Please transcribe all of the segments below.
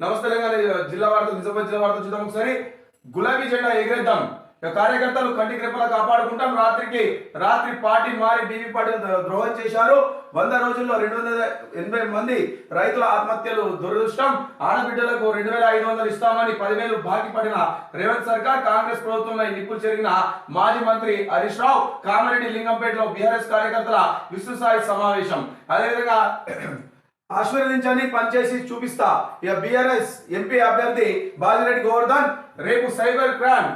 నమస్తే తెలంగాణ జిల్లా వార్త నిజామాబాద్ జిల్లా వార్త చూద్దాం ఒకసారి. గులాబీ జెండా ఎగరేద్దాం. కార్యకర్తలు కంటి రెప్పలా కాపాడుకుంటాం. రాత్రికి రాత్రి పార్టీ మారి బీబీ పాటిల్ ద్రోహం చేశారు. వంద రోజుల్లో రెండు వందల ఎనభై మంది రైతుల ఆత్మహత్యలు దురదృష్టం. ఆడబిడ్డలకు రెండు వేల ఐదు వందలు ఇస్తామని పదివేలు బాకీ పడిన రేవంత్ సర్కార్ కాంగ్రెస్ ప్రభుత్వంలో నిప్పులు జరిగిన మాజీ మంత్రి హరీష్ రావు కామారెడ్డి లింగంపేటలో బీఆర్ఎస్ కార్యకర్తల విశ్వసాయి సమావేశం. అదేవిధంగా ఆశీర్వదించని పనిచేసి చూపిస్తా. ఇక బీఆర్ఎస్ ఎంపీ అభ్యర్థి బాజిరెడ్డి గోవర్ధన్ రేపు సైబర్ క్రైమ్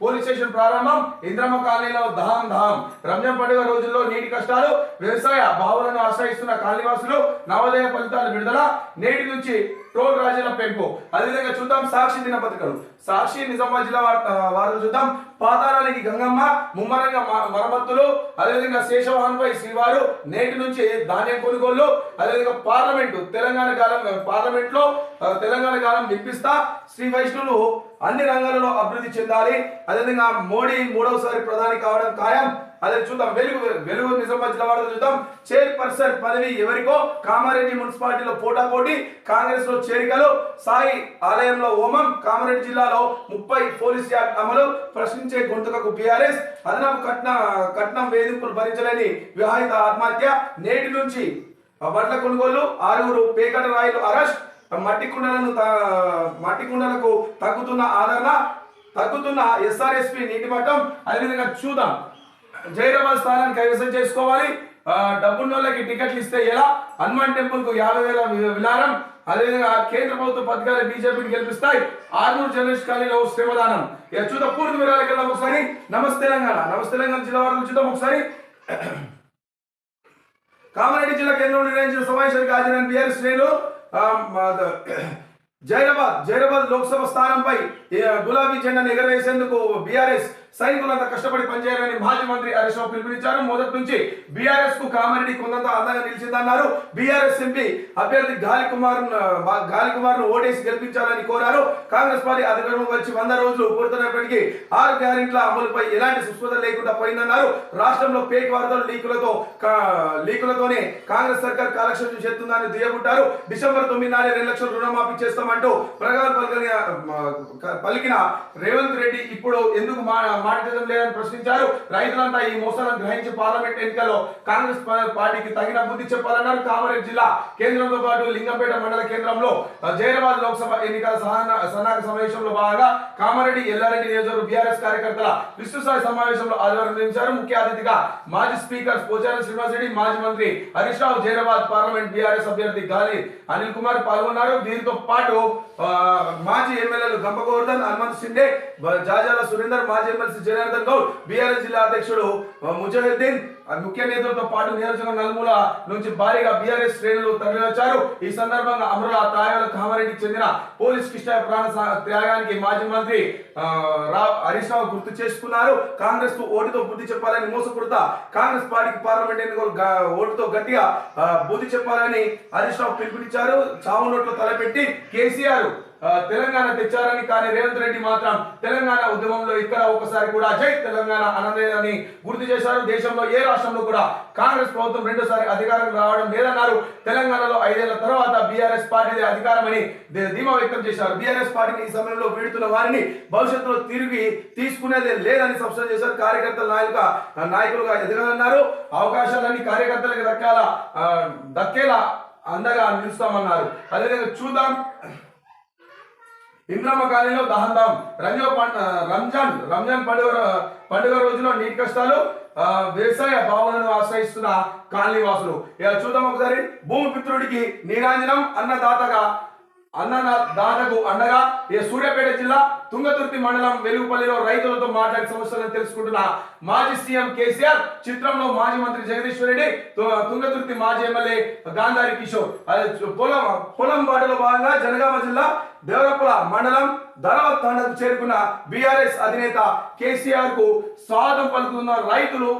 పోలీస్ స్టేషన్ ప్రారంభం. ఇంద్రమ్మ కాలనీలో దహం దహం రంజాన్ పండుగ రోజుల్లో నీటి కష్టాలు వ్యవసాయ బావులను ఆశ్రయిస్తున్న కాలనీవాసులు నవోదయ ఫలితాలు విడుదల. నేటి నుంచి టోల్ రాజీల పెంపు. అదేవిధంగా చూద్దాం సాక్షి దినపత్రికలు సాక్షి నిజామాబాద్ జిల్లా వారు వార్తలు చూద్దాం. పాతాళానికి గంగమ్మ ముమ్మరంగా మరమ్మతులు అదేవిధంగా శేషవాహన్పై శ్రీవారు నేటి నుంచి ధాన్యం కొనుగోలు. అదేవిధంగా పార్లమెంటు తెలంగాణ కాలం పార్లమెంట్లో తెలంగాణ కాలం వినిపిస్తా శ్రీ వైష్ణవులు అన్ని రంగాలలో అభివృద్ధి చెందాలి. అదేవిధంగా మోడీ మూడవసారి ప్రధాని కావడం ఖాయం. అదే చూద్దాం వెలుగు వెలుగు నిజామాబాద్ జిల్లా వార్తలు చూద్దాం. చైర్పర్సన్ పదవి ఎవరికో? కామారెడ్డి మున్సిపాలిటీలో పోటాపోటీ కాంగ్రెస్లో చేరికలు సాయి ఆలయంలో హోమం కామారెడ్డి జిల్లాలో ముప్పై పోలీస్ యాక్ట్ అమలు ప్రశ్నించే గొంతుకకు బీఆర్ఎస్ అదనపు కట్న కట్నం వేధింపులు భరించలేని వివాహిత ఆత్మహత్య నేటి నుంచి వడ్ల కొనుగోలు ఆరుగురు పేకట రాయలు అరెస్ట్ మట్టి కుండలను మట్టి కుండలకు తగ్గుతున్న ఆదరణ తగ్గుతున్న ఎస్ఆర్ఎస్పి నీటి మట్టం అదేవిధంగా చూద్దాం. జైరాబాద్ స్థానాన్ని కైవసం చేసుకోవాలి. డబ్బున్నోళ్ళకి డబ్బున్న వాళ్ళకి టికెట్లు ఇస్తే ఎలా? హనుమాన్ టెంపుల్కు యాభై వేల విలారం అదేవిధంగా కేంద్ర ప్రభుత్వ పథకాలు బీజేపీని గెలిపిస్తాయి. ఆర్మూర్ జర్నలిస్ట్ కాలనీలో శ్రమదానం. ఇక చూద్దాం పూర్తి వివరాలకు వెళ్దాం ఒకసారి. నమస్తే తెలంగాణ. నమస్తే తెలంగాణ జిల్లా వార్తలు చూద్దాం ఒకసారి. కామారెడ్డి జిల్లా కేంద్రంలో నిర్వహించిన సమావేశానికి హాజరైన బీఆర్ఎస్ శ్రేణులు జైరాబాద్ జైరాబాద్ లోక్సభ స్థానంపై గులాబీ జెండాను ఎగరవేసేందుకు బీఆర్ఎస్ సైనికులంతా కష్టపడి పనిచేయాలని మాజీ మంత్రి హరీష్ రావు పిలుపునిచ్చారు. మొదటి నుంచి బీఆర్ఎస్కు కామారెడ్డి కొందంత అందంగా నిలిచిందన్నారు. బీఆర్ఎస్ ఎంపీ అభ్యర్థి గాలి కుమార్ గాలి కుమార్ను ఓటేసి గెలిపించాలని కోరారు. కాంగ్రెస్ పార్టీ అధికారంలో వచ్చి వంద రోజులు పూర్తయినప్పటికీ ఆరు గ్యారెంట్ల అమలుపై ఎలాంటి సుస్పత లేకుండా పోయిందన్నారు. రాష్ట్రంలో పేక్ వార్తలు లీకులతో లీకులతోనే కాంగ్రెస్ సర్కార్ కాలక్షేపం చేస్తుందని దుయ్యబుట్టారు. డిసెంబర్ తొమ్మిది నాడే రెండు లక్షల రుణమాఫీ చేస్తామంటూ ప్రగాఢ పలికిన రేవంత్ రెడ్డి ఇప్పుడు ఎందుకు మా మాట లేదని ప్రశ్నించారు. రైతులంతా ఈ మోసాలను గ్రహించి పార్లమెంట్ ఎన్నికల్లో కాంగ్రెస్ పార్టీకి తగిన బుద్ధి చెప్పాలన్నారు. కామారెడ్డి జిల్లా కేంద్రంతో పాటు లింగంపేట మండల కేంద్రంలో జైరాబాద్ లోక్సభ ఎన్నికల సన్నాహక సమావేశంలో భాగంగా కామారెడ్డి ఎల్లారెడ్డి నియోజకవర్గ బీఆర్ఎస్ కార్యకర్తల విస్తృతస్థాయి సమావేశంలో ఆదివారం నిర్మించారు ముఖ్య అతిథిగా మాజీ స్పీకర్ పోచారం శ్రీనివాస్ రెడ్డి మాజీ మంత్రి హరీష్ రావు జైరాబాద్ పార్లమెంట్ బీఆర్ఎస్ అభ్యర్థి గాలి అనిల్ కుమార్ పాల్గొన్నారు. దీంతో పాటు మాజీ ఎమ్మెల్యేలు గంపగోవర్ధన్ హనుమంత్ సిండే జాజాల సురేందర్ మాజీ ఎమ్మెల్సీ జనార్దన్ గౌడ్ బీఆర్ఎస్ జిల్లా అధ్యక్షుడు ముజాహిద్దీన్ ముఖ్య నేతలతో పాటు నియోజకవర్గం నలుమూల నుంచి భారీగా బీఆర్ఎస్ శ్రేణులు తరలివచ్చారు. ఈ సందర్భంగా అమరుల తాయాల కామారెడ్డికి చెందిన పోలీస్ కృష్ణ ప్రాణ త్యాగానికి మాజీ మంత్రి ఆ, రావ్ హరీష్ రావు గుర్తు చేసుకున్నారు. కాంగ్రెస్కు ఓటుతో బుద్ధి చెప్పాలని మోసపుడత కాంగ్రెస్ పార్టీకి పార్లమెంట్ ఎన్నికలు ఓటుతో గట్టిగా బుద్ధి చెప్పాలని హరీష్ రావు పిలుపునిచ్చారు. చావు నోట్లో తలపెట్టి కేసీఆర్ తెలంగాణ తెచ్చారని కానీ రేవంత్ రెడ్డి మాత్రం తెలంగాణ ఉద్యమంలో ఇక్కడ ఒకసారి కూడా జై తెలంగాణ అనలేదని గుర్తు చేశారు. దేశంలో ఏ రాష్ట్రంలో కూడా కాంగ్రెస్ ప్రభుత్వం రెండోసారి అధికారం రావడం లేదన్నారు. తెలంగాణలో ఐదేళ్ళ తర్వాత బీఆర్ఎస్ పార్టీదే అధికారమని ధీమా వ్యక్తం చేశారు. బీఆర్ఎస్ పార్టీని ఈ సమయంలో వీడుతున్న వారిని భవిష్యత్తులో తిరిగి తీసుకునేదే లేదని స్పష్టం చేశారు. కార్యకర్తల నాయక నాయకులుగా ఎదగాలన్నారు. అవకాశాలన్నీ కార్యకర్తలకు దక్కాల దక్కేలా అందగా నిలుస్తామన్నారు. అదేవిధంగా చూద్దాం. ఇంద్రమ్మ కాలనీలో దహందాం రంజో రంజాన్ రంజాన్ పండుగ పండుగ రోజులో నీటి కష్టాలు వ్యవసాయ భావనను ఆశ్రయిస్తున్న కాలనీ వాసులు. చూద్దాం ఒకసారి. భూమి పిత్రుడికి నీరాంజనం అన్నదాతగా అన్న దాతకు అండగా ఏ సూర్యాపేట జిల్లా తుంగతుర్తి మండలం వెలుగుపల్లిలో రైతులతో మాట్లాడి సమస్యలను తెలుసుకుంటున్న మాజీ సీఎం కేసీఆర్ చిత్రంలో మాజీ మంత్రి జగదీశ్వర్ రెడ్డి తు- తుంగతుర్తి మాజీ ఎమ్మెల్యే గాంధారి కిషోర్. పొలం పొలం బాటలో భాగంగా జనగామ జిల్లా దేవరపుల మండలం ధనవత్ తండకు చేరుకున్న బీఆర్ఎస్ అధినేత కేసీఆర్కు స్వాగతం పలుకుతున్న రైతులు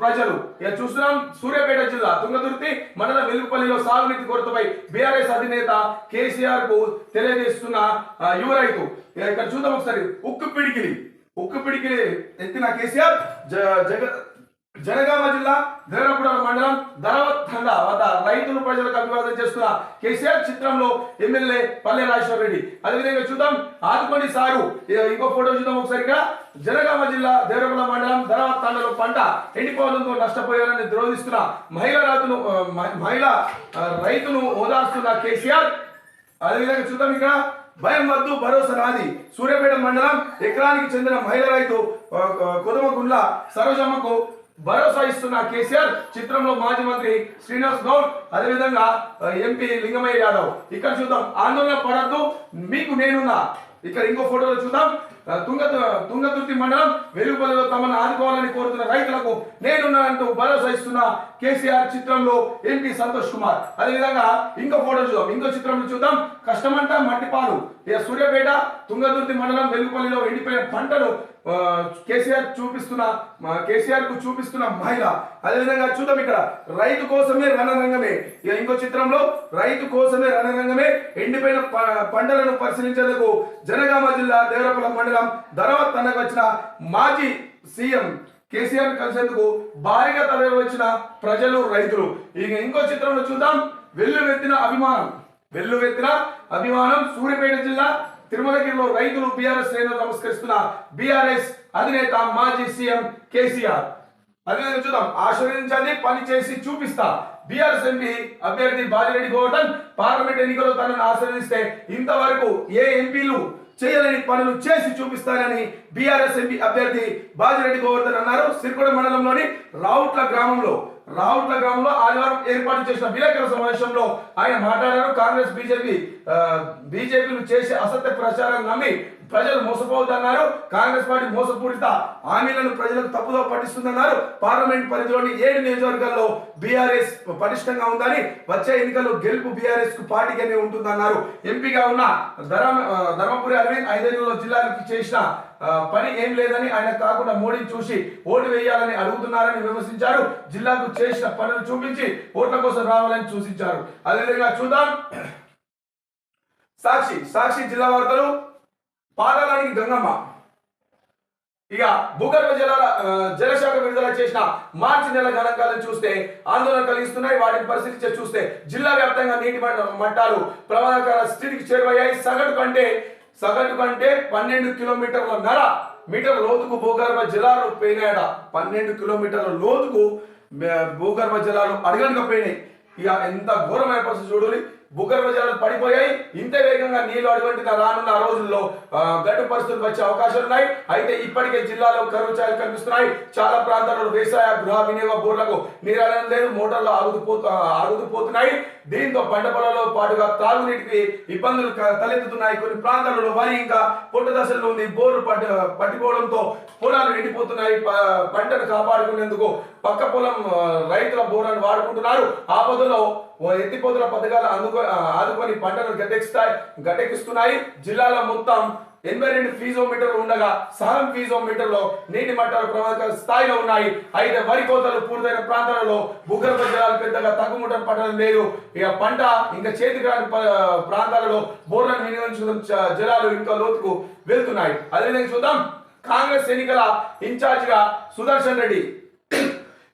ప్రజలు. ఇక చూస్తున్నాం సూర్యాపేట జిల్లా తుంగదుర్తి మండల వెలుగుపల్లిలో సాగునీటి కొరతపై బీఆర్ఎస్ అధినేత కేసీఆర్కు తెలియజేస్తున్న యువ రైతు. ఇక ఇక్కడ చూద్దాం ఒకసారి. ఉక్కు పిడికిలి. ఉక్కు పిడికిలి ఎత్తిన కేసీఆర్ జ- జగ జనగామ జిల్లా దేవరపుడ మండలం ధరవత్ తండ వద్ద రైతులు ప్రజలకు అభివాదం చేస్తున్న కేసీఆర్ చిత్రంలో ఎమ్మెల్యే పల్లె రాజేశ్వర రెడ్డి. అదేవిధంగా చూద్దాం ఆదుకోండి సారు. ఇంకో ఫోటో చూద్దాం ఒకసారి జనగామ జిల్లా దేవరపుడ మండలం ధరవత్తండలో పంట ఎండిపోవడంతో నష్టపోయారని ద్రోధిస్తున్న మహిళా రైతును మహిళా రైతును ఓదార్స్తున్న కేసీఆర్. అదేవిధంగా చూద్దాం ఇక్కడ. భయం వద్దు భరోసా నాది. సూర్యాపేట మండలం ఎకరానికి చెందిన మహిళ రైతు కొదమగుండ్ల సరోజమ్మకు భరోసా ఇస్తున్న కేసీఆర్ చిత్రంలో మాజీ మంత్రి శ్రీనివాస్ గౌడ్ అదేవిధంగా ఎంపీ లింగమయ్య యాదవ్. ఇక్కడ చూద్దాం ఆందోళన పడద్దు మీకు నేనున్నా. ఇక్కడ ఇంకో ఫోటోలో చూద్దాం తుంగ తుంగతుర్తి మండలం వెలుగుపల్లిలో తమను ఆదుకోవాలని కోరుతున్న రైతులకు నేనున్నానంటూ భరోసా ఇస్తున్న కేసీఆర్ చిత్రంలో ఎంపీ సంతోష్ కుమార్. అదేవిధంగా ఇంకో ఫోటో చూద్దాం ఇంకో చిత్రంలో చూద్దాం కష్టమంట మట్టిపాలు. ఇక సూర్యాపేట తుంగతుర్తి మండలం వెలుగుపల్లిలో ఎండిపోయిన పంటలు కేసీఆర్ చూపిస్తున్న కేసీఆర్కు చూపిస్తున్న మహిళ. అదేవిధంగా చూద్దాం ఇక్కడ. రైతు కోసమే రణరంగమే. ఇక ఇంకో చిత్రంలో రైతు కోసమే రణరంగమే ఎండిపోయిన పంటలను పరిశీలించేందుకు జనగామ జిల్లా దేవరపల్లం మండలం ధరవత్ తనకు వచ్చిన మాజీ సీఎం కేసీఆర్ కలిసేందుకు భారీగా తరలి వచ్చిన ప్రజలు రైతులు. ఇక ఇంకో చిత్రంలో చూద్దాం. వెల్లువెత్తిన అభిమానం. వెల్లువెత్తిన అభిమానం సూర్యాపేట జిల్లా తిరుమలగిరిలో రైతులు బీఆర్ఎస్ శ్రేణులు నమస్కరిస్తున్న బీఆర్ఎస్ అధినేత మాజీ సీఎం కేసీఆర్. అదేవిధంగా చూద్దాం. ఆశీర్వదించండి పని చేసి చూపిస్తా. బీఆర్ఎస్ ఎంపీ అభ్యర్థి బాజిరెడ్డి గోవర్ధన్ పార్లమెంట్ ఎన్నికల్లో తనను ఆశీర్వదిస్తే ఇంతవరకు ఏ ఎంపీలు చేయలేని పనులు చేసి చూపిస్తానని బీఆర్ఎస్ ఎంపీ అభ్యర్థి బాజిరెడ్డి గోవర్ధన్ అన్నారు. సిరికొండ మండలంలోని రావుట్ల గ్రామంలో రావుట్ల గ్రామంలో ఆదివారం ఏర్పాటు చేసిన విలేకరుల సమావేశంలో ఆయన మాట్లాడారు. కాంగ్రెస్ బీజేపీ బీజేపీలు చేసే అసత్య ప్రచారాన్ని నమ్మి ప్రజలు మోసపోవద్దన్నారు. కాంగ్రెస్ పార్టీ మోసపూరిత హామీలను ప్రజలకు తప్పుదో పట్టిస్తుందన్నారు. పార్లమెంట్ పరిధిలోని ఏడు నియోజకవర్గాల్లో బీఆర్ఎస్ పటిష్టంగా ఉందని వచ్చే ఎన్నికల్లో గెలుపు బీఆర్ఎస్కు పార్టీగానే ఉంటుందన్నారు. ఎంపీగా ఉన్న ధర్మ ధర్మపురి అరవింద్ ఐదేళ్ళలో జిల్లాకి చేసిన పని ఏం లేదని ఆయన కాకుండా మోడీని చూసి ఓటు వేయాలని అడుగుతున్నారని విమర్శించారు. జిల్లాకు చేసిన పనులు చూపించి ఓట్ల కోసం రావాలని సూచించారు. అదేవిధంగా చూద్దాం. సాక్షి సాక్షి జిల్లా వార్తలు. పాదాలానికి గంగమ్మ. ఇక భూగర్భ జలాల జలశాఖ విడుదల చేసిన మార్చి నెల గణాంకాలను చూస్తే ఆందోళన కలిగిస్తున్నాయి. వాటిని పరిస్థితి చూస్తే జిల్లా వ్యాప్తంగా నీటి మట్టాలు ప్రమాదకర స్థితికి చేరువయ్యాయి. సగటు కంటే సగటు కంటే పన్నెండు కిలోమీటర్ల నర మీటర్ లోతుకు భూగర్భ జలాలు పోయినాయట పన్నెండు కిలోమీటర్ల లోతుకు భూగర్భ జలాలు అడగనుక పోయినాయి ఇక ఎంత ఘోరమైన పరిస్థితి చూడాలి. భూగర్భ జలాలు పడిపోయాయి. ఇంత వేగంగా నీళ్ళు అటువంటి రానున్న రోజుల్లో గడ్డు పరిస్థితులు వచ్చే అవకాశాలు ఉన్నాయి. అయితే ఇప్పటికే జిల్లాలో కరువు ఛాయలు కనిపిస్తున్నాయి. చాలా ప్రాంతాల్లో వ్యవసాయ గృహ వినియోగ బోర్లకు నీరాలయం లేదు. మోటార్లు ఆగుతుపోతు ఆగుతుపోతున్నాయి దీంతో పంట పొలాల్లో పాటుగా తాగునీటికి ఇబ్బందులు క- తలెత్తుతున్నాయి. కొన్ని ప్రాంతాలలో వరి ఇంకా పొట్టు దశలో ఉంది. బోర్లు పట్టి పట్టిపోవడంతో పొలాలు ఎండిపోతున్నాయి. పంటను కాపాడుకునేందుకు పక్క పొలం రైతుల బోర్లను వాడుకుంటున్నారు. ఆపదలో ఎత్తిపోతుల పథకాలు అందుకో ఆదుకొని పంటను గట్టెక్కిస్తాయి గట్టెక్కిస్తున్నాయి. జిల్లాలో మొత్తం ఎనభై రెండు ఫీజో మీటర్లు ఉండగా సహం ఫీజోమీటర్లో నీటి మట్టాలు ప్రమాదకర స్థాయిలో ఉన్నాయి. అయితే వరి కోతలు పూర్తయిన ప్రాంతాలలో భూగర్భ జలాలు పెద్దగా తగ్గుముట్టని పట్టడం లేదు. ఇక పంట ఇంకా చేతికి రాని ప్రాంతాలలో బోర్లను వినియోగించడం జలాలు ఇంకా లోతుకు వెళ్తున్నాయి. అదేవిధంగా చూద్దాం. కాంగ్రెస్ ఎన్నికల ఇన్ఛార్జ్గా సుదర్శన్ రెడ్డి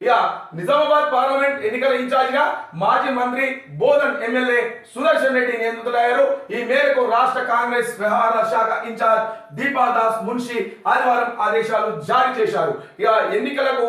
ఇక నిజామాబాద్ పార్లమెంట్ ఎన్నికల ఇన్ఛార్జిగా మాజీ మంత్రి బోధన్ ఎమ్మెల్యే సుదర్శన్ రెడ్డి నియమితులయ్యారు ఈ మేరకు రాష్ట్ర కాంగ్రెస్ వ్యవహార శాఖ ఇన్ఛార్జ్ దీపాదాస్ మున్షి ఆదివారం ఆదేశాలు జారీ చేశారు. ఇక ఎన్నికలకు